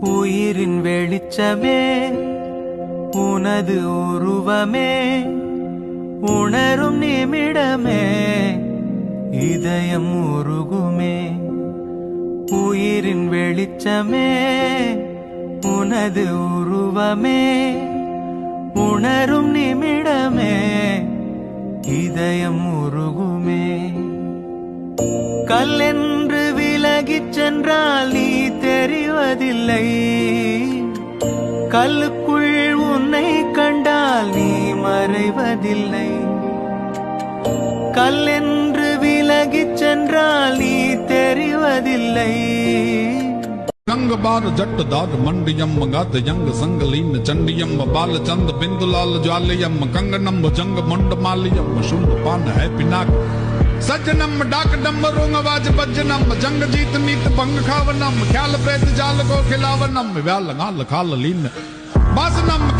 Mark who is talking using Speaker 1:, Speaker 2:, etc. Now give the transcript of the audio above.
Speaker 1: உயிரின் வெளிச்சமே உனது உருவமே உணரும் நிமிடமே இதயம் உருகுமே. உயிரின் வெளிச்சமே உனது உருவமே உணரும் நிமிடமே இதயம் உருகுமே. கல்லென்று விலகிச் சென்றால் மறப்பதில்லை கல்லுக்குள் உன்னை கண்டால் நீ மறைவதில்லை. கல்லென்று விலகிச் சென்றால் நீ தெரிவதில்லை.
Speaker 2: ரங்க பார் ஜட்டு தார் மண்டியம் கத யங்க சங்கலீன் சண்டியம் பால சந்த பிந்துலால் ஜுவாலியம் கங்க நம்ப ஜங்க மொண்ட மாலியம் சுண்டு பான ஹேப்பி ਸਜਨਮ, ਡਾਕ ਡੰਮ ਡੰਮਰੋਂ ਆਵਾਜ਼ ਬੱਜਨਮ ਜੰਗ ਜੀਤ, ਮੀਤ, ਭੰਗ ਖਾਵਨਮ, ਖਿਆਲ, ਪ੍ਰੇਤ, ਜਾਲ ਕੋ ਖਿਲਾਵਨਮ ਵਿਆਲ ਲਗਾ ਲਖਾਲ, ਲੀਨ, ਬਸਨਮ